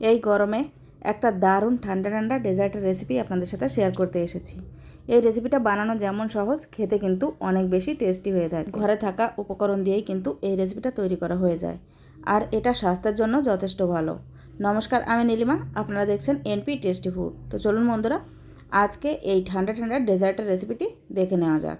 এই গরমে একটা দারুণ ঠান্ডা ঠান্ডা ডেজার্টের রেসিপি আপনাদের সাথে শেয়ার করতে এসেছি। এই রেসিপিটা বানানো যেমন সহজ, খেতে কিন্তু অনেক বেশি টেস্টি হয়ে থাকে ঘরে থাকা উপকরণ দিয়েই কিন্তু এই রেসিপিটা তৈরি করা হয়ে যায়। আর এটা স্বাস্থ্যের জন্য যথেষ্ট ভালো। নমস্কার, আমি নীলিমা। আপনারা দেখছেন এনপি টেস্টি ফুড তো চলুন বন্ধুরা, আজকে এই ঠান্ডা ঠান্ডা ডেজার্টের রেসিপিটি দেখে নেওয়া যাক।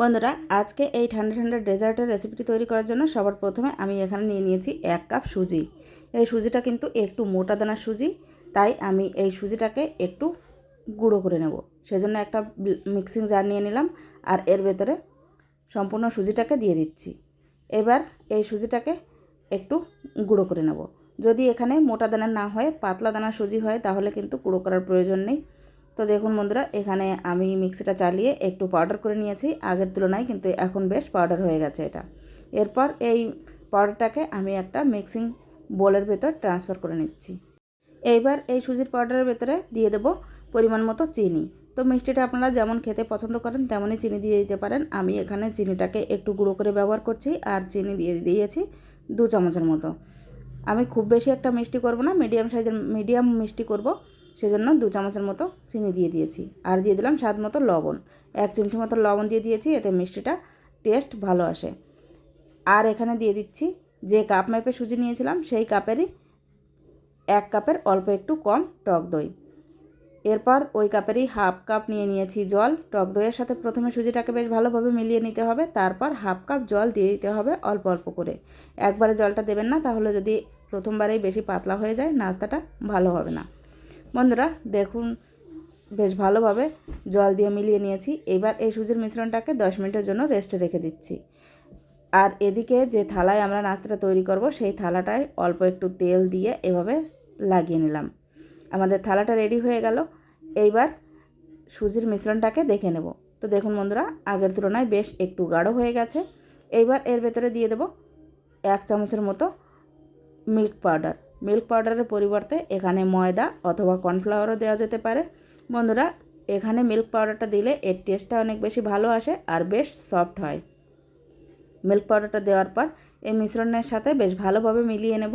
বন্ধুরা, আজকে এই ঠান্ডা ঠান্ডা ডেজার্টের রেসিপিটি তৈরি করার জন্য সবার প্রথমে আমি এখানে নিয়ে নিয়েছি এক কাপ সুজি। এই সুজিটা কিন্তু একটু মোটা দানার সুজি, তাই আমি এই সুজিটাকে একটু গুঁড়ো করে নেব। সেজন্য একটা মিক্সিং জার নিয়ে নিলাম আর এর ভেতরে সম্পূর্ণ সুজিটাকে দিয়ে দিচ্ছি। এবার এই সুজিটাকে একটু গুঁড়ো করে নেব। যদি এখানে মোটা দানা না হয়, পাতলা দানার সুজি হয়, তাহলে কিন্তু গুঁড়ো করার প্রয়োজন নেই। তো দেখুন বন্ধুরা, এখানে আমি মিক্সিটা চালিয়ে একটু পাউডার করে নিয়েছি। আগের তুলনায় কিন্তু এখন বেশ পাউডার হয়ে গেছে এটা। এরপর এই পাউডারটাকে আমি একটা মিক্সিং বোলের ভেতর ট্রান্সফার করে নিচ্ছি। এইবার এই সুজির পাউডারের ভেতরে দিয়ে দেবো পরিমাণ মতো চিনি। তো মিষ্টিটা আপনারা যেমন খেতে পছন্দ করেন, তেমনই চিনি দিয়ে দিতে পারেন। আমি এখানে চিনিটাকে একটু গুঁড়ো করে ব্যবহার করছি আর চিনি দিয়ে দিয়েছি দু চামচের মতো। আমি খুব বেশি একটা মিষ্টি করব না মিডিয়াম সাইজের মিডিয়াম মিষ্টি করব। সেজন্য দু চামচের মতো চিনি দিয়ে দিয়েছি। আর দিয়ে দিলাম স্বাদ মতো লবণ। এক চিমটি মতো লবণ দিয়ে দিয়েছি, এতে মিষ্টিটা টেস্ট ভালো আসে। আর এখানে দিয়ে দিচ্ছি যে কাপ মেপে সুজি নিয়েছিলাম, সেই কাপেরই এক কাপের অল্প একটু কম টক দই। এরপর ওই কাপেরই হাফ কাপ নিয়ে নিয়েছি জল। টক দইয়ের সাথে প্রথমে সুজিটাকে বেশ ভালোভাবে মিলিয়ে নিতে হবে, তারপর হাফ কাপ জল দিয়ে দিতে হবে অল্প অল্প করে। একবারে জলটা দেবেন না, তাহলে যদি প্রথমবারেই বেশি পাতলা হয়ে যায়, নাস্তাটা ভালো হবে না। বন্ধুরা, দেখুন, বেশ ভালোভাবে জল দিয়ে মিলিয়ে নিয়েছি। এবার এই সুজির মিশ্রণটাকে দশ মিনিটের জন্য রেস্টে রেখে দিচ্ছি। আর এদিকে যে থালায় আমরা নাস্তাটা তৈরি করব, সেই থালাটায় অল্প একটু তেল দিয়ে এভাবে লাগিয়ে নিলাম। আমাদের থালাটা রেডি হয়ে গেল। এইবার সুজির মিশ্রণটাকে দেখে নেব। তো দেখুন বন্ধুরা, আগের তুলনায় বেশ একটু গাঢ় হয়ে গেছে। এইবার এর ভেতরে দিয়ে দেব এক চামচের মতো মিল্ক পাউডার মিল্ক পাউডারের পরিবর্তে এখানে ময়দা অথবা কর্নফ্লাওয়ারও দেওয়া যেতে পারে। বন্ধুরা, এখানে মিল্ক পাউডারটা দিলে এর টেস্টটা অনেক বেশি ভালো আসে আর বেশ সফট হয়। মিল্ক পাউডারটা দেওয়ার পর এই মিশ্রণের সাথে বেশ ভালোভাবে মিলিয়ে নেব।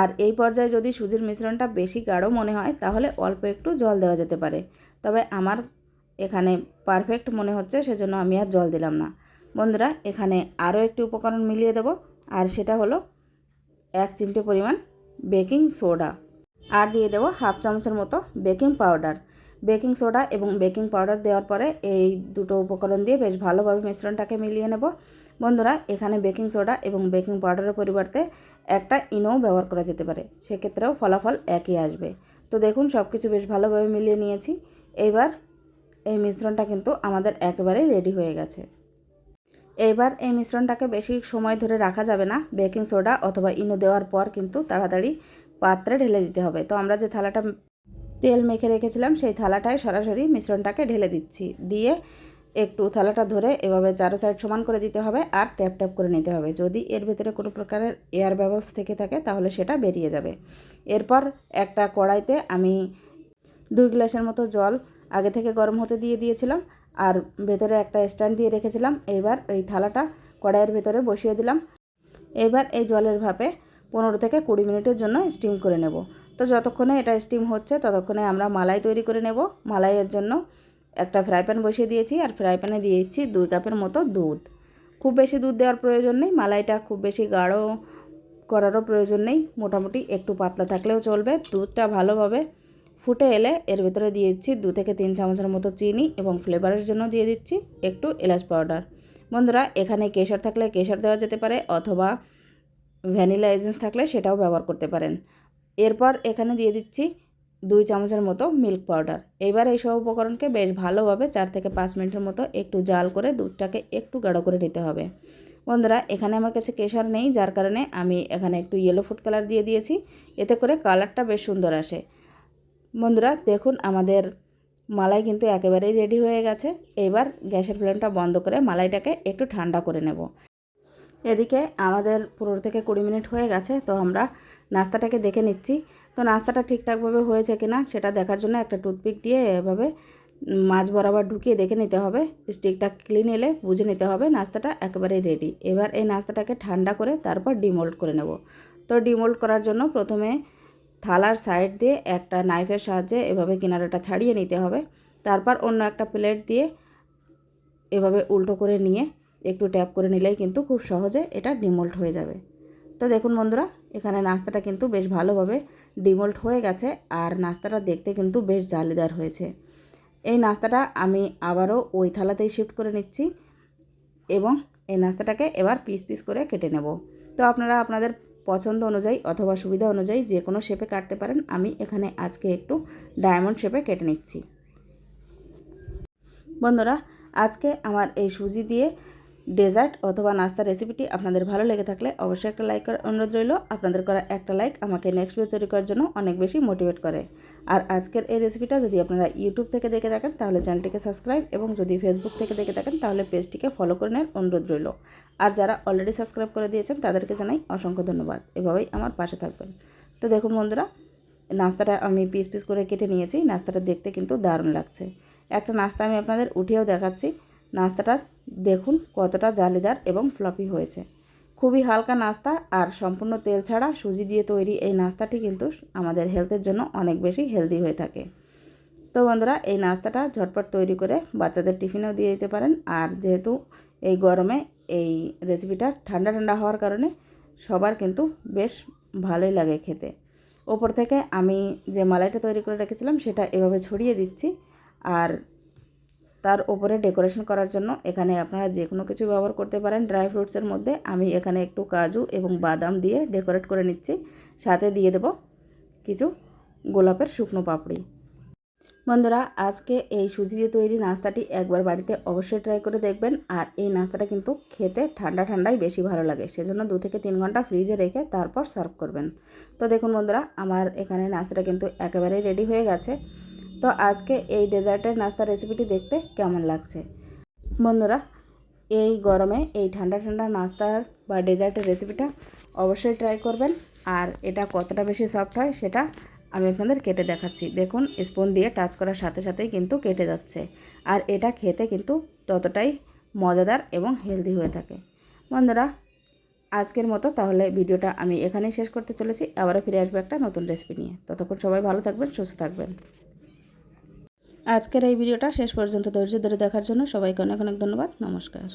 আর এই পর্যায়ে যদি সুজির মিশ্রণটা বেশি গাঢ় মনে হয়, তাহলে অল্প একটু জল দেওয়া যেতে পারে। তবে আমার এখানে পারফেক্ট মনে হচ্ছে, সেজন্য আমি আর জল দিলাম না। বন্ধুরা, এখানে আরও একটি উপকরণ মিলিয়ে দেব, আর সেটা হলো এক চিমটে পরিমাণ বেকিং সোডা। আর দিয়ে দেবো হাফ চামচের মতো বেকিং পাউডার। বেকিং সোডা এবং বেকিং পাউডার দেওয়ার পরে এই দুটো উপকরণ দিয়ে বেশ ভালোভাবে মিশ্রণটাকে মিলিয়ে নেব। বন্ধুরা, এখানে বেকিং সোডা এবং বেকিং পাউডারের পরিবর্তে একটা ইনো ব্যবহার করা যেতে পারে। সেক্ষেত্রেও ফলাফল একই আসবে। তো দেখুন সব কিছু বেশ ভালোভাবে মিলিয়ে নিয়েছি। এইবার এই মিশ্রণটা কিন্তু আমাদের একেবারেই রেডি হয়ে গেছে। এইবার এই মিশ্রণটাকে বেশি সময় ধরে রাখা যাবে না। বেকিং সোডা অথবা ইনো দেওয়ার পর কিন্তু তাড়াতাড়ি পাত্রে ঢেলে দিতে হবে। তো আমরা যে থালাটা তেল মেখে রেখেছিলাম, সেই থালাটায় সরাসরি মিশ্রণটাকে ঢেলে দিচ্ছি। দিয়ে একটু থালাটা ধরে এভাবে চারো সাইড সমান করে দিতে হবে আর ট্যাপ ট্যাপ করে নিতে হবে। যদি এর ভেতরে কোনো প্রকারের এয়ার ব্যবস্থা থেকে থাকে, তাহলে সেটা বেরিয়ে যাবে। এরপর একটা কড়াইতে আমি দুই গ্লাসের মতো জল আগে থেকে গরম হতে দিয়ে দিয়েছিলাম। আর ভেতরে একটা স্ট্যান্ড দিয়ে রেখেছিলাম। এবার এই থালাটা কড়াইয়ের ভেতরে বসিয়ে দিলাম। এবার এই জলের ভাপে পনেরো থেকে কুড়ি মিনিটের জন্য স্টিম করে নেব। তো যতক্ষণে এটা স্টিম হচ্ছে, ততক্ষণে আমরা মালাই তৈরি করে নেব। মালাইয়ের জন্য একটা ফ্রাই প্যান বসিয়ে দিয়েছি আর ফ্রাই প্যানে দিয়েছি দুই কাপের মতো দুধ। খুব বেশি দুধ দেওয়ার প্রয়োজন নেই, মালাইটা খুব বেশি গাঢ় করারও প্রয়োজন নেই। মোটামুটি একটু পাতলা থাকলেও চলবে, দুধটা ভালোভাবে ফুটে এলে এর ভেতরে দিয়ে দিচ্ছি দু থেকে তিন চামচের মতো চিনি এবং ফ্লেভারের জন্য দিয়ে দিচ্ছি একটু এলাচ পাউডার। বন্ধুরা, এখানে কেশর থাকলে কেশর দেওয়া যেতে পারে অথবা ভ্যানিলা এজেন্স থাকলে সেটাও ব্যবহার করতে পারেন। এরপর এখানে দিয়ে দিচ্ছি দুই চামচের মতো মিল্ক পাউডার। এবার এই সব উপকরণকে বেশ ভালোভাবে চার থেকে পাঁচ মিনিটের মতো একটু জাল করে দুধটাকে একটু গাঢ় করে নিতে হবে। বন্ধুরা, এখানে আমার কাছে কেশর নেই, যার কারণে আমি এখানে একটু ইয়েলো ফুড কালার দিয়ে দিয়েছি। এতে করে কালারটা বেশ সুন্দর আসে। বন্ধুরা, দেখুন আমাদের মালাই কিন্তু একেবারেই রেডি হয়ে গেছে। এবার গ্যাসের ফ্লেমটা বন্ধ করে মালাইটাকে একটু ঠান্ডা করে নেব। এদিকে আমাদের পনেরো থেকে কুড়ি মিনিট হয়ে গেছে, তো আমরা নাস্তাটাকে দেখে নিচ্ছি। তো নাস্তাটা ঠিকঠাকভাবে হয়েছে কিনা সেটা দেখার জন্য একটা টুথপিক দিয়ে এভাবে মাছ বরাবর ঢুকিয়ে দেখে নিতে হবে। স্টিকটা ক্লিন এলে বুঝে নিতে হবে নাস্তাটা একেবারেই রেডি এবার এই নাস্তাটাকে ঠান্ডা করে তারপর ডিমোল্ড করে নেব। তো ডিমোল্ড করার জন্য প্রথমে থালার সাইড দিয়ে একটা নাইফের সাহায্যে এভাবে কিনারাটা ছাড়িয়ে নিতে হবে। তারপর অন্য একটা প্লেট দিয়ে এভাবে উল্টো করে নিয়ে একটু ট্যাপ করে নিলেই কিন্তু খুব সহজে এটা ডিমোল্ট হয়ে যাবে। তো দেখুন বন্ধুরা, এখানে নাস্তাটা কিন্তু বেশ ভালোভাবে ডিমোল্ট হয়ে গেছে আর নাস্তাটা দেখতে কিন্তু বেশ জালিদার হয়েছে। এই নাস্তাটা আমি আবারও ওই থালাতেই শিফট করে নিচ্ছি এবং এই নাস্তাটাকে এবার পিস পিস করে কেটে নেব। তো আপনারা আপনাদের পছন্দ অনুযায়ী অথবা সুবিধা অনুযায়ী যে কোনো শেপে কাটতে পারেন। আমি এখানে আজকে একটু ডায়মন্ড শেপে কেটে নিচ্ছি। বন্ধুরা, আজকে আমার এই সুজি দিয়ে ডেজার্ট অথবা নাস্তা রেসিপিটি আপনাদের ভালো লেগে থাকলে অবশ্যই একটা লাইক করার অনুরোধ রইল। আপনাদের করা একটা লাইক আমাকে নেক্সট ভিডিও তৈরি করার জন্য অনেক বেশি মোটিভেট করে। আর আজকের এই রেসিপিটা যদি আপনারা ইউটিউব থেকে দেখে থাকেন, তাহলে চ্যানেলটিকে সাবস্ক্রাইব এবং যদি ফেসবুক থেকে দেখে থাকেন, তাহলে পেজটিকে ফলো করে নেওয়ার অনুরোধ রইল। আর যারা অলরেডি সাবস্ক্রাইব করে দিয়েছেন, তাদেরকে জানাই অসংখ্য ধন্যবাদ। এভাবেই আমার পাশে থাকবেন। তো দেখুন বন্ধুরা, নাস্তাটা আমি পিস পিস করে কেটে নিয়েছি। নাস্তাটা দেখতে কিন্তু দারুণ লাগছে। একটা নাস্তা আমি আপনাদের উঠিয়েও দেখাচ্ছি। নাস্তাটা দেখুন কতটা জালিদার এবং ফ্লপি হয়েছে। খুবই হালকা নাস্তা আর সম্পূর্ণ তেল ছাড়া সুজি দিয়ে তৈরি এই নাস্তাটি কিন্তু আমাদের হেলথের জন্য অনেক বেশি হেলদি হয়ে থাকে। তো বন্ধুরা, এই নাস্তাটা ঝটপট তৈরি করে বাচ্চাদের টিফিনেও দিয়ে দিতে পারেন। আর যেহেতু এই গরমে এই রেসিপিটা ঠান্ডা ঠান্ডা হওয়ার কারণে সবার কিন্তু বেশ ভালোই লাগে খেতে। ওপর থেকে আমি যে মালাইটা তৈরি করে রেখেছিলাম, সেটা এভাবে ছড়িয়ে দিচ্ছি। আর তার উপরে ডেকোরেশন করার জন্য এখানে আপনারা যে কোনো কিছু ব্যবহার করতে পারেন। ড্রাই ফ্রুটসের মধ্যে আমি এখানে একটু কাজু এবং বাদাম দিয়ে ডেকোরেট করে নিচ্ছি। সাথে দিয়ে দেব কিছু গোলাপের শুকনো পাপড়ি। বন্ধুরা, আজকে এই সুজি দিয়ে তৈরি নাস্তাটি একবার বাড়িতে অবশ্যই ট্রাই করে দেখবেন। আর এই নাস্তাটা কিন্তু খেতে ঠান্ডা ঠান্ডাই বেশি ভালো লাগে। সেজন্য দু থেকে তিন ঘণ্টা ফ্রিজে রেখে তারপর সার্ভ করবেন। তো দেখুন বন্ধুরা, আমার এখানে নাস্তাটা কিন্তু একেবারেই রেডি হয়ে গেছে। তো আজকে এই ডেজার্টের নাস্তা রেসিপিটি দেখতে কেমন লাগছে? বন্ধুরা, এই গরমে এই ঠান্ডা ঠান্ডা নাস্তার বা ডেজার্টের রেসিপিটা অবশ্যই ট্রাই করবেন। আর এটা কতটা বেশি সফট হয় সেটা আমি আপনাদের কেটে দেখাচ্ছি। দেখুন স্পুন দিয়ে টাচ করার সাথে সাথেই কিন্তু কেটে যাচ্ছে। আর এটা খেতে কিন্তু ততটাই মজাদার এবং হেলদি হয়ে থাকে। বন্ধুরা, আজকের মতো তাহলে ভিডিওটা আমি এখানেই শেষ করতে চলেছি। আবারও ফিরে আসব একটা নতুন রেসিপি নিয়ে। ততক্ষণ সবাই ভালো থাকবেন, সুস্থ থাকবেন। আজকের এই ভিডিওটা শেষ পর্যন্ত ধৈর্য ধরে দেখার জন্য সবাইকে অনেক অনেক ধন্যবাদ। নমস্কার।